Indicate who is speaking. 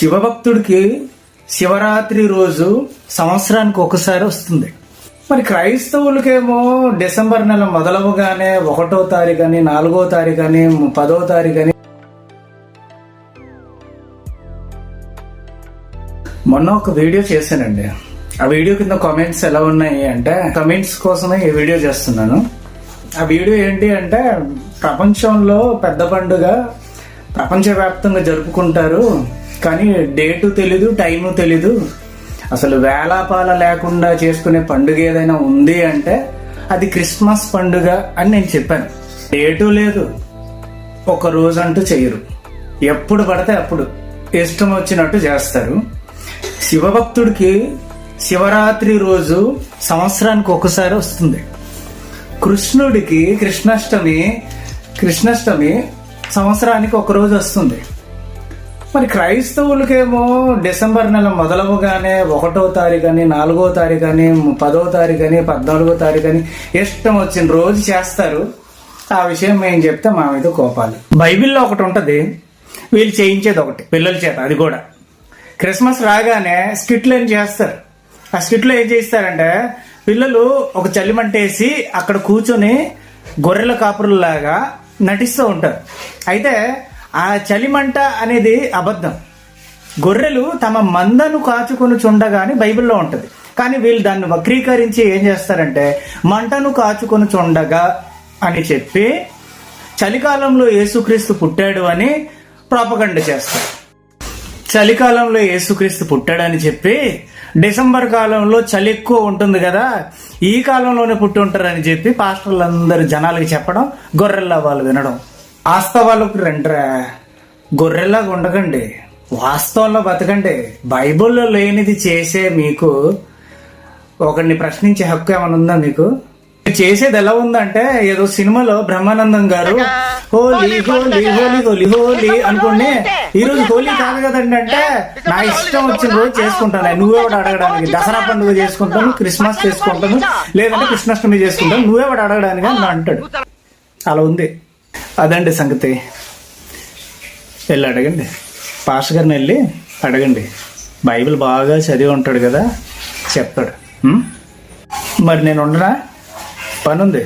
Speaker 1: శివభక్తుడికి శివరాత్రి రోజు సంవత్సరానికి ఒకసారి వస్తుంది. మరి క్రైస్తవులకేమో డిసెంబర్ నెల మొదలవగానే ఒకటో తారీఖు అని నాలుగో తారీఖు అని పదో తారీఖు అని. మొన్న ఒక వీడియో చేశానండి. ఆ వీడియో కింద కామెంట్స్ ఎలా ఉన్నాయి అంటే కమెంట్స్ కోసమే ఈ వీడియో చేస్తున్నాను. ఆ వీడియో ఏంటి అంటే ప్రపంచంలో పెద్ద పండుగ ప్రపంచవ్యాప్తంగా జరుపుకుంటారు కానీ డేటు తెలీదు టైము తెలీదు. అసలు వేలాపాల లేకుండా చేసుకునే పండుగ ఏదైనా ఉంది అంటే అది క్రిస్మస్ పండుగ అని నేను చెప్పాను. డేటు లేదు. ఒక రోజు అంటూ చేయరు ఎప్పుడు పడితే అప్పుడు. ఇష్టం వచ్చినట్టు చేస్తారు. శివభక్తుడికి శివరాత్రి రోజు సంవత్సరానికి ఒకసారి వస్తుంది. కృష్ణుడికి కృష్ణాష్టమి కృష్ణాష్టమి సంవత్సరానికి ఒక రోజు వస్తుంది. మరి క్రైస్తవులకేమో డిసెంబర్ నెల మొదలవగానే ఒకటో తారీఖు అని నాలుగో తారీఖు అని పదో తారీఖు అని పద్నాలుగో తారీఖు అని ఇష్టం వచ్చిన రోజు చేస్తారు. ఆ విషయం మేము చెప్తే మా మీద కోపాలు. బైబిల్లో ఒకటి ఉంటుంది. వీళ్ళు చేయించేది ఒకటి పిల్లల చేత అది కూడా. క్రిస్మస్ రాగానే స్కిట్లు ఏం చేస్తారు? ఆ స్కిట్లో ఏం చేస్తారంటే పిల్లలు ఒక చలిమంటేసి అక్కడ కూర్చొని గొర్రెల కాపురులాగా నటిస్తూ ఉంటారు. అయితే ఆ చలిమంట అనేది అబద్ధం. గొర్రెలు తమ మందను కాచుకొని చుండగానే బైబిల్లో ఉంటుంది. కానీ వీళ్ళు దాన్ని వక్రీకరించి ఏం చేస్తారంటే మంటను కాచుకొని చుండగా అని చెప్పి చలికాలంలో యేసుక్రీస్తు పుట్టాడు అని ప్రాపగండ చేస్తారు. చలికాలంలో యేసుక్రీస్తు పుట్టాడని చెప్పి డిసెంబర్ కాలంలో చలి ఎక్కువ ఉంటుంది కదా ఈ కాలంలోనే పుట్టి ఉంటారని చెప్పి పాస్టర్లందరూ జనాలకి చెప్పడం గొర్రెల్లా వాళ్ళు వినడం. వాస్తవాలకు రండిరా. గొర్రెల్లాగా ఉండకండి. వాస్తవంలో బతకండి. బైబిల్లో లేనిది చేసే మీకు ఒకరిని ప్రశ్నించే హక్కు ఏమైనా ఉందా మీకు? చేసేది ఎలా ఉందంటే ఏదో సినిమాలో బ్రహ్మానందం గారు హోలీ హోలీ హోలీ హోలీ హోలీ అనుకోండి. ఈ రోజు హోలీ కాదు కదండి అంటే నా ఇష్టం వచ్చిన రోజు చేసుకుంటాను. నువ్వే వాడు అడగడానికి దసరా పండుగ చేసుకుంటాను క్రిస్మస్ చేసుకుంటాను లేదంటే కృష్ణాష్టమి చేసుకుంటాను నువ్వే వాడు అడగడానికి అని అంటాడు. అలా ఉంది. అదండి సంగతి. వెళ్ళి అడగండి. పాస్టర్ గారిని వెళ్ళి అడగండి. బైబిల్ బాగా చదివి ఉంటాడు కదా చెప్తాడు. మరి నేను ఉండనా? పని ఉంది